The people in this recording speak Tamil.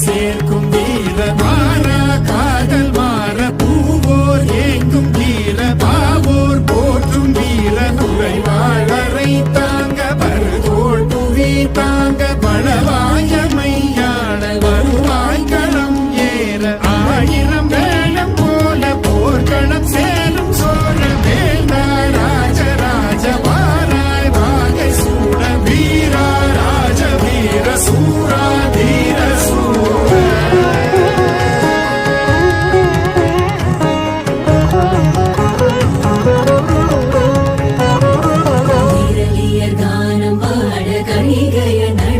சேர்க்கும் வீர மாறா காதல் மாற பூவோர் ஏங்கும் வீர பாவோர் போற்றும் வீர துறை வாழரை தாங்க பருதோள் புவி தாங்க பழவா i got night